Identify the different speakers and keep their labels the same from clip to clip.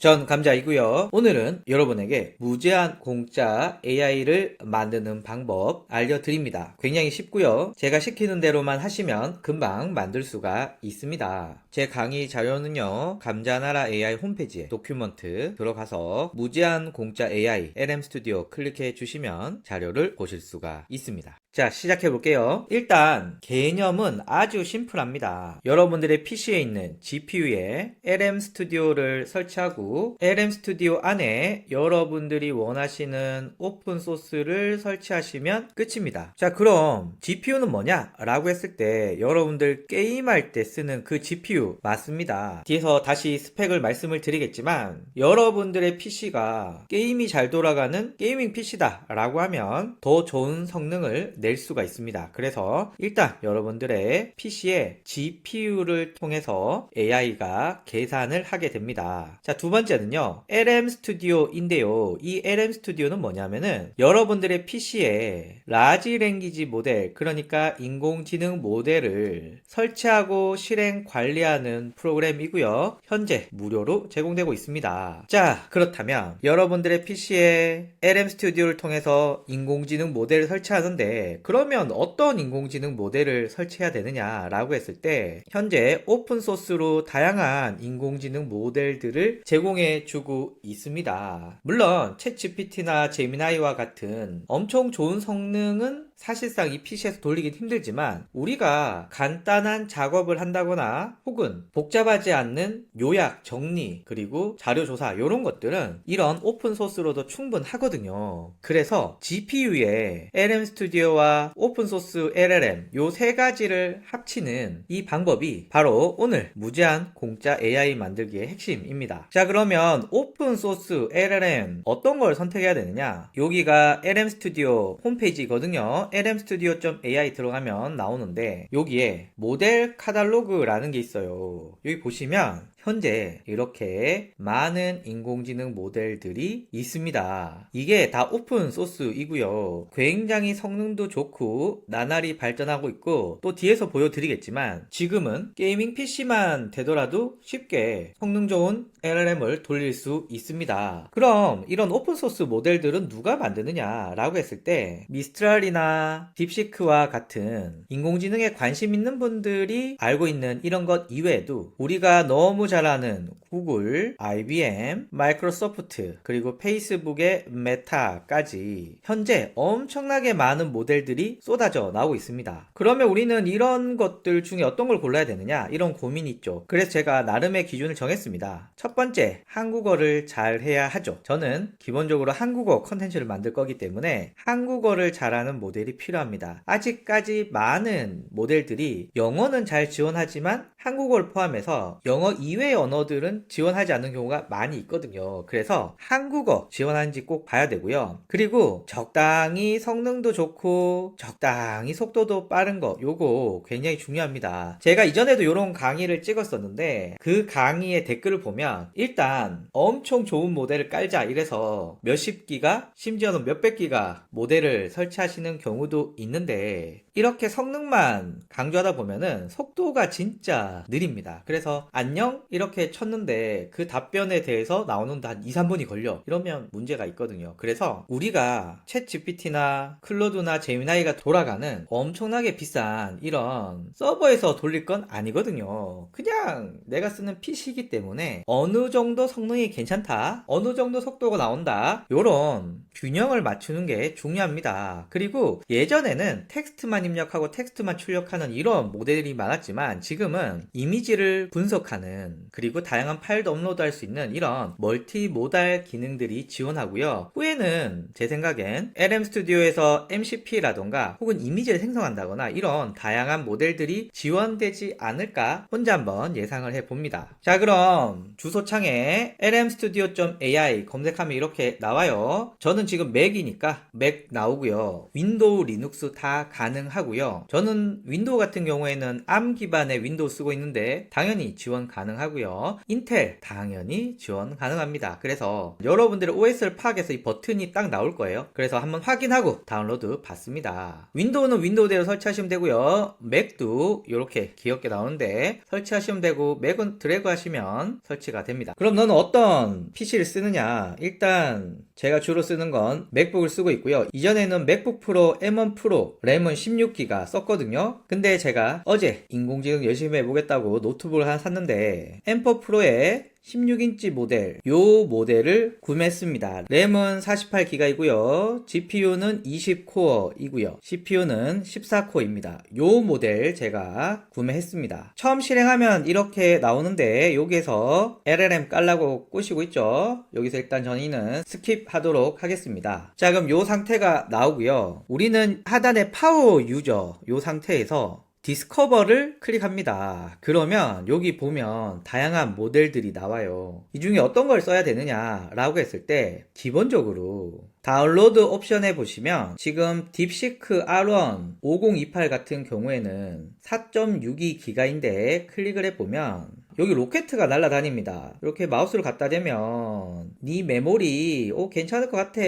Speaker 1: 전 감자이고요. 오늘은 여러분에게 무제한 공짜 AI를 만드는 방법 알려드립니다. 굉장히 쉽고요. 제가 시키는 대로만 하시면 금방 만들 수가 있습니다. 제 강의 자료는요. 감자나라 AI 홈페이지에 도큐먼트 들어가서 무제한 공짜 AI LM 스튜디오 클릭해 주시면 자료를 보실 수가 있습니다. 자, 시작해 볼게요. 일단 개념은 아주 심플합니다. 여러분들의 PC에 있는 GPU에 LM 스튜디오를 설치하고 LM 스튜디오 안에 여러분들이 원하시는 오픈 소스를 설치하시면 끝입니다. 자, 그럼 GPU는 뭐냐? 라고 했을 때 여러분들 게임할 때 쓰는 그 GPU 맞습니다. 뒤에서 다시 스펙을 말씀을 드리겠지만 여러분들의 PC가 게임이 잘 돌아가는 게이밍 PC다 라고 하면 더 좋은 성능을 낼 수가 있습니다. 그래서 일단 여러분들의 PC에 GPU를 통해서 AI가 계산을 하게 됩니다. 자, 두 번째는요. LM 스튜디오인데요. 이 LM 스튜디오는 뭐냐면은 여러분들의 PC에 라지 랭귀지 모델, 그러니까 인공지능 모델을 설치하고 실행 관리하는 프로그램이고요. 현재 무료로 제공되고 있습니다. 자, 그렇다면 여러분들의 PC에 LM 스튜디오를 통해서 인공지능 모델을 설치하는데 그러면 어떤 인공지능 모델을 설치해야 되느냐라고 했을 때 현재 오픈 소스로 다양한 인공지능 모델들을 제공해 주고 있습니다. 물론 챗 GPT나 제미나이와 같은 엄청 좋은 성능은 사실상 이 PC에서 돌리긴 힘들지만 우리가 간단한 작업을 한다거나 혹은 복잡하지 않는 요약, 정리, 그리고 자료 조사 이런 것들은 이런 오픈 소스로도 충분하거든요. 그래서 GPU에 LM 스튜디오와 오픈 소스 LLM 요 세 가지를 합치는 이 방법이 바로 오늘 무제한 공짜 AI 만들기의 핵심입니다. 자 그러면 오픈 소스 LLM 어떤 걸 선택해야 되느냐? 여기가 LM 스튜디오 홈페이지거든요. lmstudio.ai 들어가면 나오는데 여기에 모델 카탈로그라는 게 있어요. 여기 보시면 현재 이렇게 많은 인공지능 모델들이 있습니다. 이게 다 오픈 소스이고요. 굉장히 성능도 좋고 나날이 발전하고 있고 또 뒤에서 보여드리겠지만 지금은 게이밍 PC만 되더라도 쉽게 성능 좋은 LLM을 돌릴 수 있습니다. 그럼 이런 오픈 소스 모델들은 누가 만드느냐 라고 했을 때 미스트랄이나 딥시크와 같은 인공지능에 관심 있는 분들이 알고 있는 이런 것 이외에도 우리가 너무 잘 아는 구글, IBM, 마이크로소프트, 그리고 페이스북의 메타까지 현재 엄청나게 많은 모델들이 쏟아져 나오고 있습니다. 그러면 우리는 이런 것들 중에 어떤 걸 골라야 되느냐? 이런 고민이 있죠. 그래서 제가 나름의 기준을 정했습니다. 첫 번째, 한국어를 잘 해야 하죠. 저는 기본적으로 한국어 컨텐츠를 만들 거기 때문에 한국어를 잘하는 모델이 필요합니다. 아직까지 많은 모델들이 영어는 잘 지원하지만 한국어를 포함해서 영어 이외 의 언어들은 지원하지 않는 경우가 많이 있거든요. 그래서 한국어 지원하는지 꼭 봐야 되고요. 그리고 적당히 성능도 좋고 적당히 속도도 빠른 거 요거 굉장히 중요합니다. 제가 이전에도 이런 강의를 찍었었는데 그 강의의 댓글을 보면 일단 엄청 좋은 모델을 깔자 이래서 몇십 기가 심지어는 몇백 기가 모델을 설치하시는 경우도 있는데 이렇게 성능만 강조하다 보면은 속도가 진짜 느립니다. 그래서 안녕 이렇게 쳤는데 그 답변에 대해서 나오는데 한 2, 3분이 걸려. 이러면 문제가 있거든요. 그래서 우리가 챗 GPT나 클로드나 제미나이가 돌아가는 엄청나게 비싼 이런 서버에서 돌릴 건 아니거든요. 그냥 내가 쓰는 PC이기 때문에 어느 정도 성능이 괜찮다. 어느 정도 속도가 나온다. 요런 균형을 맞추는 게 중요합니다. 그리고 예전에는 텍스트만 입력하고 텍스트만 출력하는 이런 모델이 많았지만 지금은 이미지를 분석하는 그리고 다양한 파일도 업로드할 수 있는 이런 멀티모달 기능들이 지원하고요. 후에는 제 생각엔 LM 스튜디오에서 MCP라던가 혹은 이미지를 생성한다거나 이런 다양한 모델들이 지원되지 않을까 혼자 한번 예상을 해봅니다. 자 그럼 주소창에 lmstudio.ai 검색하면 이렇게 나와요. 저는 지금 맥이니까 맥 나오고요. 윈도우, 리눅스 다 가능하고요. 저는 윈도우 같은 경우에는 ARM 기반의 윈도우 쓰고 있는데 당연히 지원 가능하고요. 가능하고요. 인텔 당연히 지원 가능합니다. 그래서 여러분들의 OS를 파악해서 이 버튼이 딱 나올 거예요. 그래서 한번 확인하고 다운로드 받습니다. 윈도우는 윈도우대로 설치하시면 되고요. 맥도 이렇게 귀엽게 나오는데 설치하시면 되고 맥은 드래그 하시면 설치가 됩니다. 그럼 너는 어떤 PC를 쓰느냐? 일단 제가 주로 쓰는 건 맥북을 쓰고 있고요. 이전에는 맥북 프로 M1 프로 램은 16기가 썼거든요. 근데 제가 어제 인공지능 열심히 해보겠다고 노트북을 하나 샀는데 M4 프로에 16인치 모델, 요 모델을 구매했습니다. 램은 48기가이고요. GPU는 20코어이고요. CPU는 14코어입니다. 요 모델 제가 구매했습니다. 처음 실행하면 이렇게 나오는데 여기에서 LLM 깔라고 꼬시고 있죠. 여기서 일단 저희는 스킵하도록 하겠습니다. 자 그럼 요 상태가 나오고요. 우리는 하단에 파워 유저 요 상태에서 디스커버를 클릭합니다. 그러면 여기 보면 다양한 모델들이 나와요. 이 중에 어떤 걸 써야 되느냐 라고 했을 때 기본적으로 다운로드 옵션에 보시면 지금 딥시크 R1 5028 같은 경우에는 4.62기가인데 클릭을 해보면 여기 로켓가 날아다닙니다. 이렇게 마우스를 갖다 대면 네 메모리 오 괜찮을 것 같아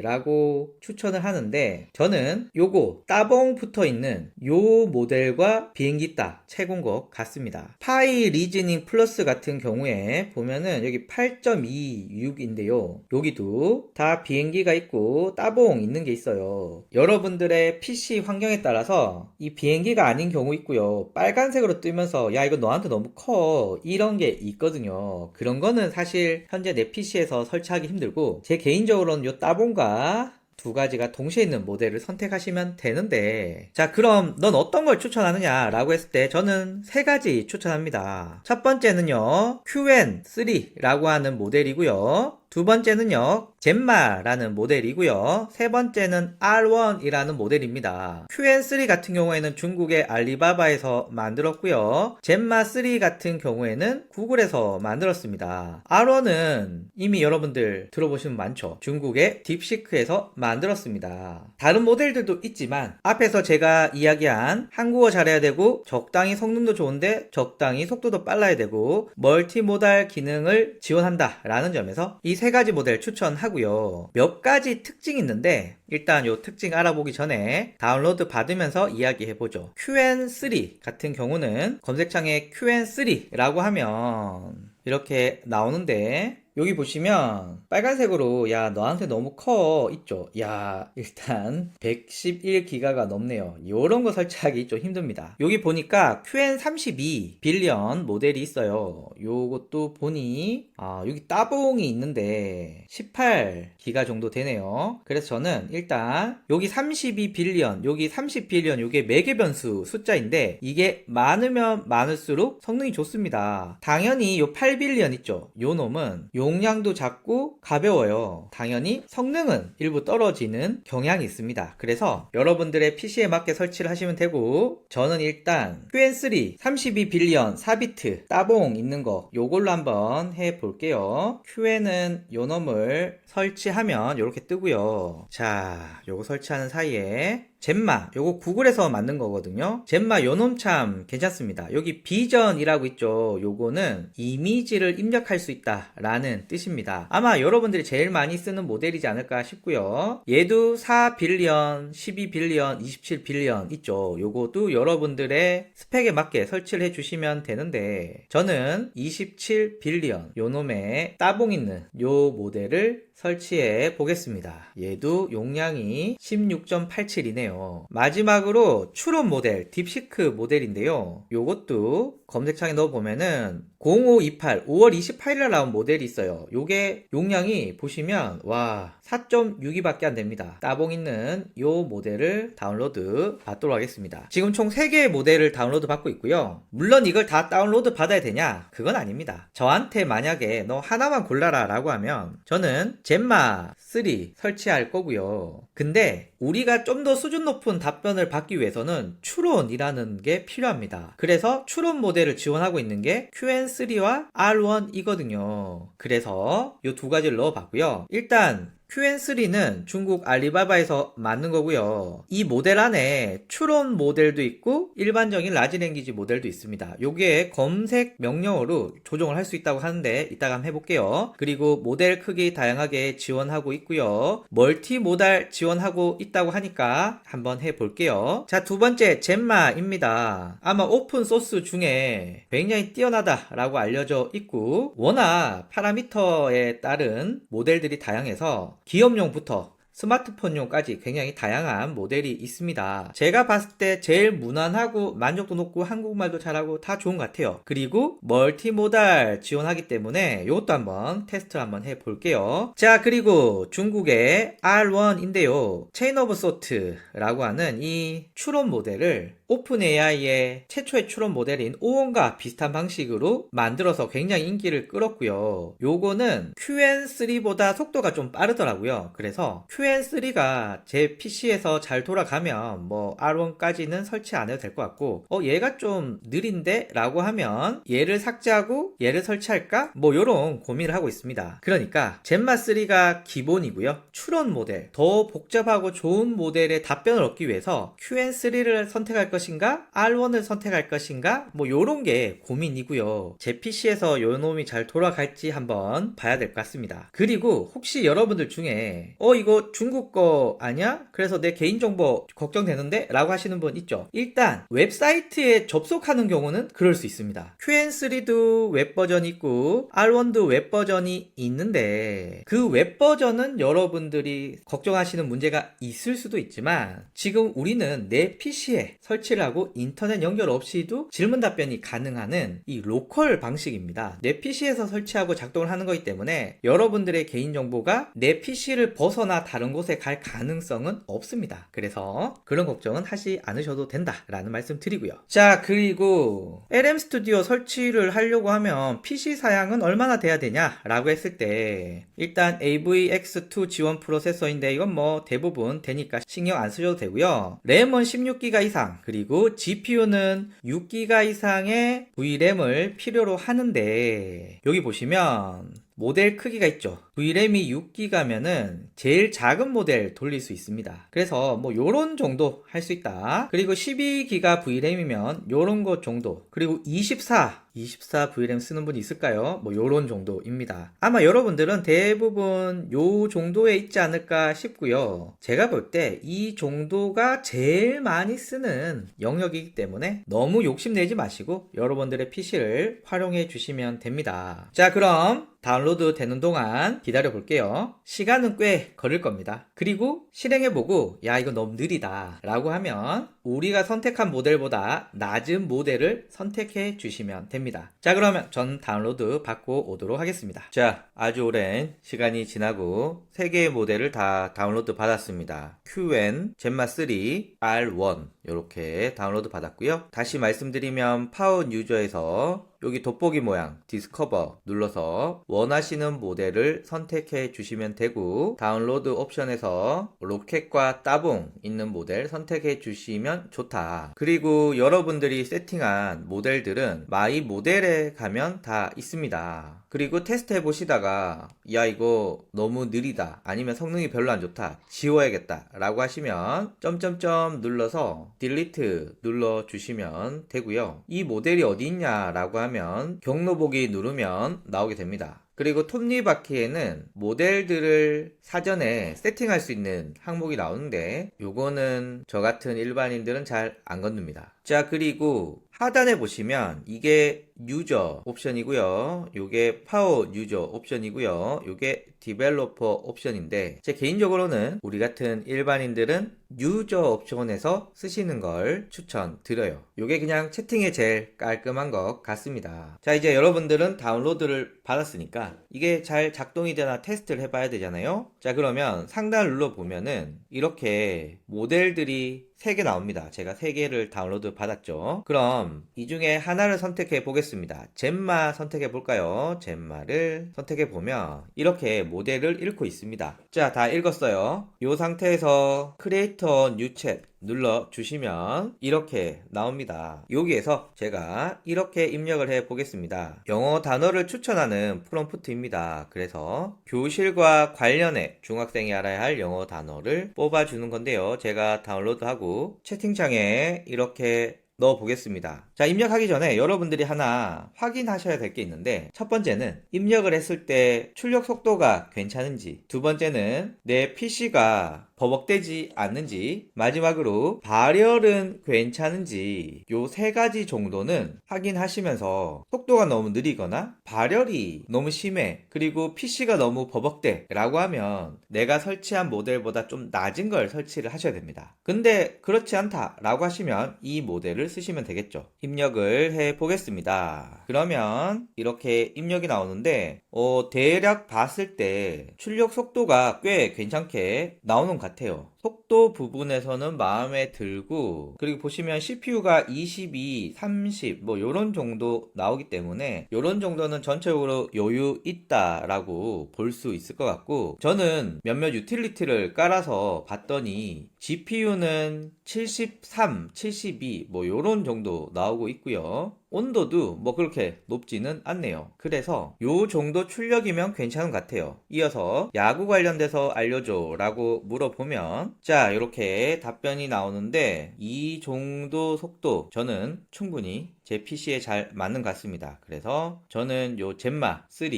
Speaker 1: 라고 추천을 하는데 저는 요거 따봉 붙어 있는 요 모델과 비행기 따 최고인 것 같습니다. 파이 리즈닝 플러스 같은 경우에 보면은 여기 8.26인데요. 여기도 다 비행기가 있고 따봉 있는 게 있어요. 여러분들의 PC 환경에 따라서 이 비행기가 아닌 경우 있고요. 빨간색으로 뜨면서 야 이거 너한테 너무 커 이런 게 있거든요. 그런 거는 사실 현재 내 PC에서 설치하기 힘들고 제 개인적으로는 요 따봉과 두 가지가 동시에 있는 모델을 선택하시면 되는데 자 그럼 넌 어떤 걸 추천하느냐 라고 했을 때 저는 세 가지 추천합니다 첫 번째는요 QN3라고 하는 모델이고요 두 번째는요, 젠마라는 모델이고요. 세 번째는 R1이라는 모델입니다. QN3 같은 경우에는 중국의 알리바바에서 만들었고요. 젠마3 같은 경우에는 구글에서 만들었습니다. R1은 이미 여러분들 들어보시면 많죠. 중국의 딥시크에서 만들었습니다. 다른 모델들도 있지만 앞에서 제가 이야기한 한국어 잘해야 되고 적당히 성능도 좋은데 적당히 속도도 빨라야 되고 멀티모달 기능을 지원한다 라는 점에서 이세 가지 모델 추천하고요. 몇 가지 특징이 있는데 일단 요 특징 알아보기 전에 다운로드 받으면서 이야기해 보죠. QN3 같은 경우는 검색창에 QN3라고 하면 이렇게 나오는데 여기 보시면 빨간색으로 야 너한테 너무 커. 있죠? 야 일단 111기가가 넘네요. 요런 거 설치하기 좀 힘듭니다. 여기 보니까 QN32 빌리언 모델이 있어요. 요것도 보니 아 여기 따봉이 있는데 18기가 정도 되네요. 그래서 저는 일단 여기 32 빌리언 여기 30 빌리언 요게 매개 변수 숫자인데 이게 많으면 많을수록 성능이 좋습니다. 당연히 요 8빌리언 있죠? 요 놈은 용 량도 작고 가벼워요. 당연히 성능은 일부 떨어지는 경향이 있습니다. 그래서 여러분들의 PC에 맞게 설치를 하시면 되고 저는 일단 QN3 32 빌리언 4비트 따봉 있는 거 요걸로 한번 해 볼게요. QN은 요 놈을 설치하면 이렇게 뜨고요. 자, 요거 설치하는 사이에 젠마. 요거 구글에서 만든 거거든요. 젠마 요놈 참 괜찮습니다. 여기 비전이라고 있죠. 요거는 이미지를 입력할 수 있다 라는 뜻입니다. 아마 여러분들이 제일 많이 쓰는 모델이지 않을까 싶고요. 얘도 4빌리언 12빌리언 27빌리언 있죠. 요것도 여러분들의 스펙에 맞게 설치를 해 주시면 되는데 저는 27빌리언 요놈의 따봉 있는 요 모델을 설치해 보겠습니다. 얘도 용량이 16.87이네요. 마지막으로 추론 모델, 딥시크 모델인데요. 요것도 검색창에 넣어보면은 0528 5월 28일에 나온 모델이 있어요. 요게 용량이 보시면 와 4.62밖에 안 됩니다. 따봉 있는 요 모델을 다운로드 받도록 하겠습니다. 지금 총 3개의 모델을 다운로드 받고 있고요. 물론 이걸 다 다운로드 받아야 되냐? 그건 아닙니다. 저한테 만약에 너 하나만 골라라 라고 하면 저는 젠마 3 설치할 거고요. 근데 우리가 좀 더 수준 높은 답변을 받기 위해서는 추론이라는 게 필요합니다. 그래서 추론 모델을 지원하고 있는 게 QN3와 R1이거든요. 그래서 이 두 가지를 넣어봤고요. 일단 QN3는 중국 알리바바에서 만든 거고요. 이 모델 안에 추론 모델도 있고 일반적인 라지 랭귀지 모델도 있습니다. 요게 검색 명령어로 조정을 할 수 있다고 하는데 이따가 한번 해볼게요. 그리고 모델 크기 다양하게 지원하고 있고요. 멀티 모달 지원하고 있다고 하니까 한번 해볼게요. 자, 두 번째 젠마입니다. 아마 오픈 소스 중에 굉장히 뛰어나다라고 알려져 있고 워낙 파라미터에 따른 모델들이 다양해서 기업용부터 스마트폰용까지 굉장히 다양한 모델이 있습니다. 제가 봤을 때 제일 무난하고 만족도 높고 한국말도 잘하고 다 좋은 것 같아요. 그리고 멀티모달 지원하기 때문에 이것도 한번 테스트 한번 해볼게요. 자, 그리고 중국의 R1인데요. 체인 오브 소트라고 하는 이 추론 모델을 오픈 AI의 최초의 추론 모델인 오원과 비슷한 방식으로 만들어서 굉장히 인기를 끌었고요. 요거는 QN3보다 속도가 좀 빠르더라고요. 그래서 QN3가 제 PC에서 잘 돌아가면 뭐 R1까지는 설치 안 해도 될 것 같고 어 얘가 좀 느린데? 라고 하면 얘를 삭제하고 얘를 설치할까? 뭐 요런 고민을 하고 있습니다. 그러니까 젠마3가 기본이고요. 추론 모델, 더 복잡하고 좋은 모델의 답변을 얻기 위해서 QN3를 선택할 것인가? R1을 선택할 것인가? 뭐 요런 게 고민이고요. 제 PC에서 요 놈이 잘 돌아갈지 한번 봐야 될 것 같습니다. 그리고 혹시 여러분들 중에 어 이거 중국 거 아니야? 그래서 내 개인정보 걱정되는데? 라고 하시는 분 있죠. 일단 웹사이트에 접속하는 경우는 그럴 수 있습니다. QN3도 웹 버전이 있고 R1도 웹 버전이 있는데 그 웹 버전은 여러분들이 걱정하시는 문제가 있을 수도 있지만 지금 우리는 내 PC에 설치 를 하고 인터넷 연결 없이도 질문 답변이 가능한 이 로컬 방식입니다. 내 PC에서 설치하고 작동을 하는 거기 때문에 여러분들의 개인정보가 내 PC를 벗어나 다른 곳에 갈 가능성은 없습니다. 그래서 그런 걱정은 하지 않으셔도 된다라는 말씀 드리고요. 자, 그리고 LM 스튜디오 설치를 하려고 하면 PC 사양은 얼마나 돼야 되냐라고 했을 때 일단 AVX2 지원 프로세서인데 이건 뭐 대부분 되니까 신경 안 쓰셔도 되고요. 램은 16기가 이상 그리고 GPU는 6기가 이상의 VRAM을 필요로 하는데 여기 보시면 모델 크기가 있죠. VRAM이 6기가면은 제일 작은 모델 돌릴 수 있습니다. 그래서 뭐 요런 정도 할 수 있다. 그리고 12기가 VRAM이면 요런 것 정도. 그리고 24 24 VRAM 쓰는 분이 있을까요? 뭐 요런 정도입니다. 아마 여러분들은 대부분 요 정도에 있지 않을까 싶고요. 제가 볼 때 이 정도가 제일 많이 쓰는 영역이기 때문에 너무 욕심내지 마시고 여러분들의 PC를 활용해 주시면 됩니다. 자, 그럼 다운로드 되는 동안 기다려 볼게요. 시간은 꽤 걸릴 겁니다. 그리고 실행해보고, 야, 이거 너무 느리다. 라고 하면, 우리가 선택한 모델보다 낮은 모델을 선택해 주시면 됩니다. 자, 그러면 전 다운로드 받고 오도록 하겠습니다. 자, 아주 오랜 시간이 지나고, 3개의 모델을 다 다운로드 받았습니다. QN, 젠마3, R1. 이렇게 다운로드 받았고요. 다시 말씀드리면 파운 유저에서 여기 돋보기 모양 디스커버 눌러서 원하시는 모델을 선택해 주시면 되고 다운로드 옵션에서 로켓과 따봉 있는 모델 선택해 주시면 좋다. 그리고 여러분들이 세팅한 모델들은 마이 모델에 가면 다 있습니다. 그리고 테스트 해 보시다가 야 이거 너무 느리다 아니면 성능이 별로 안 좋다 지워야겠다 라고 하시면 점점점 눌러서 딜리트 눌러 주시면 되고요. 이 모델이 어디 있냐 라고 하면 경로 보기 누르면 나오게 됩니다. 그리고 톱니바퀴에는 모델들을 사전에 세팅할 수 있는 항목이 나오는데 요거는 저 같은 일반인들은 잘 안 건듭니다. 자 그리고 하단에 보시면 이게 유저 옵션이고요. 요게 파워 유저 옵션이고요. 요게 디벨로퍼 옵션인데 제 개인적으로는 우리 같은 일반인들은 유저 옵션에서 쓰시는 걸 추천드려요. 요게 그냥 채팅에 제일 깔끔한 것 같습니다. 자 이제 여러분들은 다운로드를 받았으니까 이게 잘 작동이 되나 테스트를 해봐야 되잖아요. 자 그러면 상단을 눌러보면은 이렇게 모델들이 3개 나옵니다. 제가 3개를 다운로드 받았죠. 그럼 이 중에 하나를 선택해 보겠습니다. 보겠습니다. 젠마 선택해 볼까요? 젠마를 선택해 보면 이렇게 모델을 읽고 있습니다. 자, 다 읽었어요. 이 상태에서 크리에이터 뉴챗 눌러 주시면 이렇게 나옵니다. 여기에서 제가 이렇게 입력을 해 보겠습니다. 영어 단어를 추천하는 프롬프트입니다. 그래서 교실과 관련해 중학생이 알아야 할 영어 단어를 뽑아 주는 건데요. 제가 다운로드하고 채팅창에 이렇게 넣어 보겠습니다. 자, 입력하기 전에 여러분들이 하나 확인하셔야 될 게 있는데, 첫 번째는 입력을 했을 때 출력 속도가 괜찮은지, 두 번째는 내 PC가 버벅대지 않는지, 마지막으로 발열은 괜찮은지, 요 세 가지 정도는 확인하시면서 속도가 너무 느리거나 발열이 너무 심해, 그리고 PC가 너무 버벅대 라고 하면 내가 설치한 모델보다 좀 낮은 걸 설치를 하셔야 됩니다. 근데 그렇지 않다 라고 하시면 이 모델을 쓰시면 되겠죠. 입력을 해 보겠습니다. 그러면 이렇게 입력이 나오는데, 어, 대략 봤을 때 출력 속도가 꽤 괜찮게 나오는 것 같아요. 속도 부분에서는 마음에 들고 그리고 보시면 CPU가 22, 30 뭐 요런 정도 나오기 때문에 요런 정도는 전체적으로 여유 있다라고 볼 수 있을 것 같고 저는 몇몇 유틸리티를 깔아서 봤더니 GPU는 73, 72 뭐 요런 정도 나오고 있고요. 온도도 뭐 그렇게 높지는 않네요. 그래서 요 정도 출력이면 괜찮은 것 같아요. 이어서 야구 관련돼서 알려줘 라고 물어보면 자 이렇게 답변이 나오는데 이 정도 속도 저는 충분히 제 PC에 잘 맞는 것 같습니다. 그래서 저는 요 젠마 3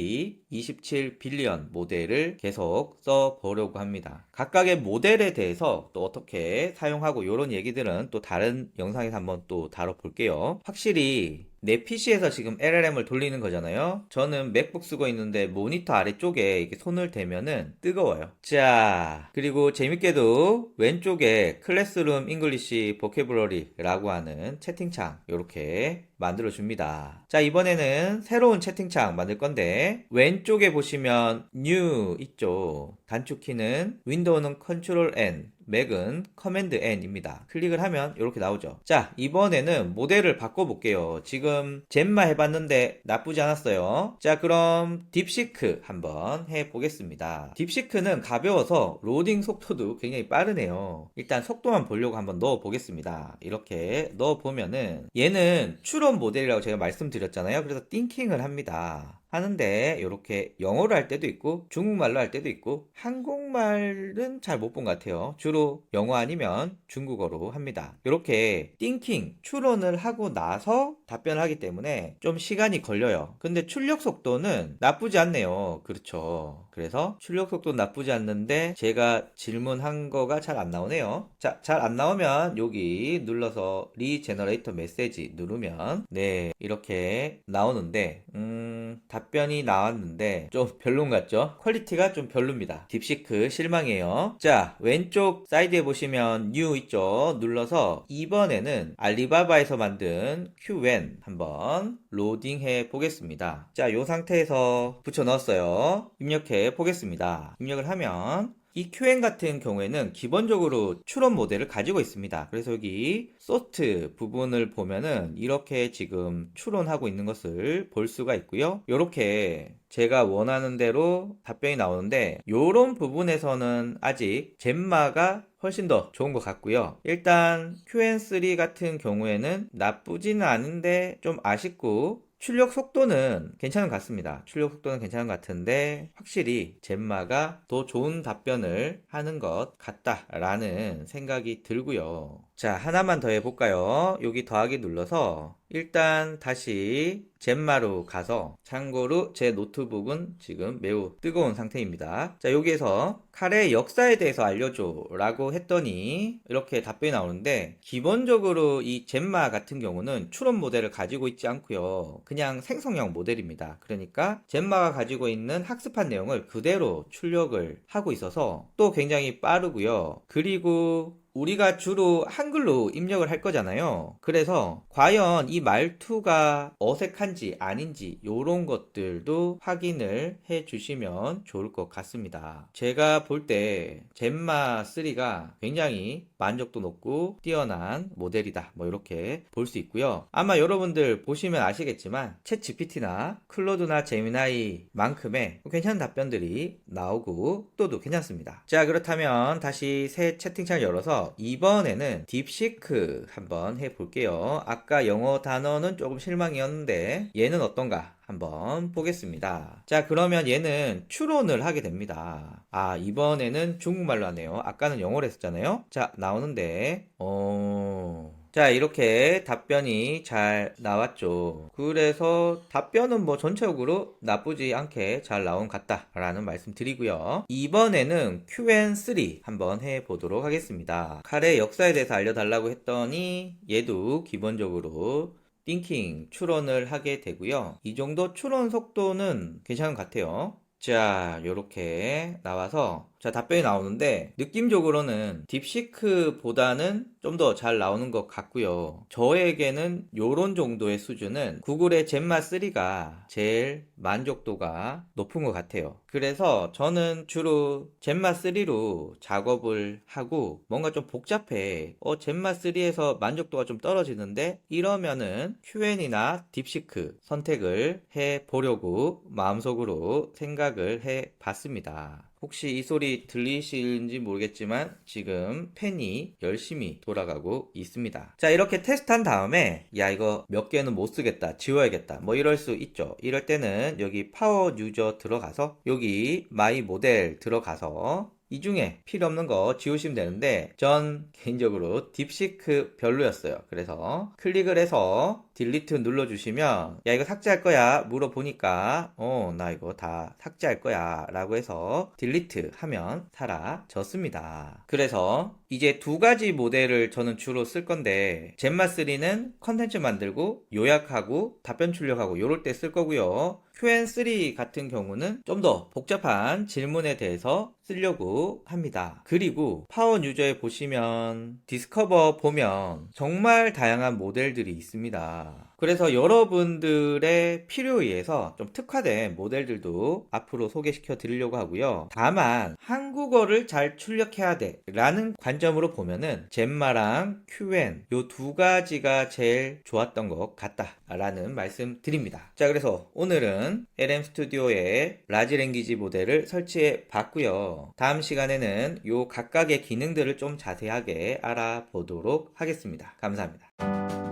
Speaker 1: 27 빌리언 모델을 계속 써 보려고 합니다. 각각의 모델에 대해서 또 어떻게 사용하고 이런 얘기들은 또 다른 영상에서 한번 또 다뤄볼게요. 확실히 내 PC에서 지금 LLM을 돌리는 거잖아요. 저는 맥북 쓰고 있는데 모니터 아래쪽에 이렇게 손을 대면은 뜨거워요. 자, 그리고 재밌게도 왼쪽에 클래스룸 잉글리시 보케블러리라고 하는 채팅창 이렇게 만들어 줍니다. 자, 이번에는 새로운 채팅창 만들 건데 왼쪽에 보시면 new 있죠. 단축키는 윈도우는 컨트롤 N, 맥은 커맨드 N입니다. 클릭을 하면 이렇게 나오죠. 자, 이번에는 모델을 바꿔볼게요. 지금 젠마 해봤는데 나쁘지 않았어요. 자, 그럼 딥시크 한번 해보겠습니다. 딥시크는 가벼워서 로딩 속도도 굉장히 빠르네요. 일단 속도만 보려고 한번 넣어보겠습니다. 이렇게 넣어보면은 얘는 추론 모델이라고 제가 말씀드렸잖아요. 그래서 띵킹을 합니다. 하는데 이렇게 영어로 할 때도 있고 중국말로 할 때도 있고 한국말은 잘 못 본 것 같아요. 주로 영어 아니면 중국어로 합니다. 이렇게 띵킹 추론을 하고 나서 답변을 하기 때문에 좀 시간이 걸려요. 근데 출력 속도는 나쁘지 않네요. 그렇죠. 그래서 출력 속도 나쁘지 않는데 제가 질문한 거가 잘 안 나오네요. 자, 잘 안 나오면 여기 눌러서 리제너레이터 메시지 누르면 네, 이렇게 나오는데 음, 답 변이 나왔는데 좀 별론 같죠? 퀄리티가 좀 별로입니다. 딥시크 실망이에요. 자, 왼쪽 사이드에 보시면 new 있죠? 눌러서 이번에는 알리바바에서 만든 QN 한번 로딩해 보겠습니다. 자, 이 상태에서 붙여 넣었어요. 입력해 보겠습니다. 입력을 하면 이 QN 같은 경우에는 기본적으로 추론 모델을 가지고 있습니다. 그래서 여기 소트 부분을 보면은 이렇게 지금 추론하고 있는 것을 볼 수가 있고요. 이렇게 제가 원하는 대로 답변이 나오는데 이런 부분에서는 아직 젠마가 훨씬 더 좋은 것 같고요. 일단 QN3 같은 경우에는 나쁘지는 않은데 좀 아쉽고 출력 속도는 괜찮은 것 같습니다. 출력 속도는 괜찮은 것 같은데 확실히 젠마가 더 좋은 답변을 하는 것 같다라는 생각이 들고요. 자, 하나만 더 해볼까요? 여기 더하기 눌러서 일단 다시 젠마로 가서 참고로 제 노트북은 지금 매우 뜨거운 상태입니다. 자, 여기에서 카레의 역사에 대해서 알려줘 라고 했더니 이렇게 답변이 나오는데 기본적으로 이 젠마 같은 경우는 추론 모델을 가지고 있지 않고요. 그냥 생성형 모델입니다. 그러니까 젠마가 가지고 있는 학습한 내용을 그대로 출력을 하고 있어서 또 굉장히 빠르고요. 그리고 우리가 주로 한글로 입력을 할 거잖아요. 그래서 과연 이 말투가 어색한지 아닌지 이런 것들도 확인을 해 주시면 좋을 것 같습니다. 제가 볼 때 젠마 3가 굉장히 만족도 높고 뛰어난 모델이다. 뭐 이렇게 볼 수 있고요. 아마 여러분들 보시면 아시겠지만 챗 GPT나 클로드나 제미나이만큼의 괜찮은 답변들이 나오고 또도 괜찮습니다. 자 그렇다면 다시 새 채팅창 열어서 이번에는 딥시크 한번 해볼게요. 아까 영어 단어는 조금 실망이었는데 얘는 어떤가? 한번 보겠습니다. 자, 그러면 얘는 추론을 하게 됩니다. 아, 이번에는 중국말로 하네요. 아까는 영어로 했었잖아요. 자, 나오는데, 어, 자, 이렇게 답변이 잘 나왔죠. 그래서 답변은 뭐 전체적으로 나쁘지 않게 잘 나온 것 같다라는 말씀 드리고요. 이번에는 Q&3 한번 해 보도록 하겠습니다. 칼의 역사에 대해서 알려달라고 했더니 얘도 기본적으로 띵킹 추론을 하게 되고요. 이 정도 추론 속도는 괜찮은 것 같아요. 자, 요렇게 나와서 자, 답변이 나오는데 느낌적으로는 딥시크보다는 좀 더 잘 나오는 것 같고요. 저에게는 요런 정도의 수준은 구글의 젠마 3가 제일 만족도가 높은 것 같아요. 그래서 저는 주로 젠마 3로 작업을 하고 뭔가 좀 복잡해. 어, 젠마 3에서 만족도가 좀 떨어지는데 이러면은 Q&A나 딥시크 선택을 해 보려고 마음속으로 생각을 해 봤습니다. 혹시 이 소리 들리시는지 모르겠지만 지금 펜이 열심히 돌아가고 있습니다. 자, 이렇게 테스트한 다음에 야, 이거 몇 개는 못 쓰겠다. 지워야겠다. 뭐 이럴 수 있죠. 이럴 때는 여기 파워 유저 들어가서 여기 마이 모델 들어가서 이 중에 필요 없는 거 지우시면 되는데 전 개인적으로 딥시크 별로였어요. 그래서 클릭을 해서 딜리트 눌러주시면 야 이거 삭제할 거야 물어보니까 어 나 이거 다 삭제할 거야 라고 해서 딜리트 하면 사라졌습니다. 그래서 이제 두 가지 모델을 저는 주로 쓸 건데 젠마3는 컨텐츠 만들고 요약하고 답변 출력하고 요럴 때 쓸 거고요. Q&3 같은 경우는 좀 더 복잡한 질문에 대해서 쓰려고 합니다. 그리고 파워 유저에 보시면 디스커버 보면 정말 다양한 모델들이 있습니다. 그래서 여러분들의 필요에 의해서 좀 특화된 모델들도 앞으로 소개시켜 드리려고 하고요. 다만 한국어를 잘 출력해야 돼 라는 관점으로 보면은 젠마랑 QN 요두 가지가 제일 좋았던 것 같다 라는 말씀 드립니다. 자 그래서 오늘은 LM 스튜디오의 라지 랭귀지 모델을 설치해 봤고요. 다음 시간에는 요 각각의 기능들을 좀 자세하게 알아보도록 하겠습니다. 감사합니다.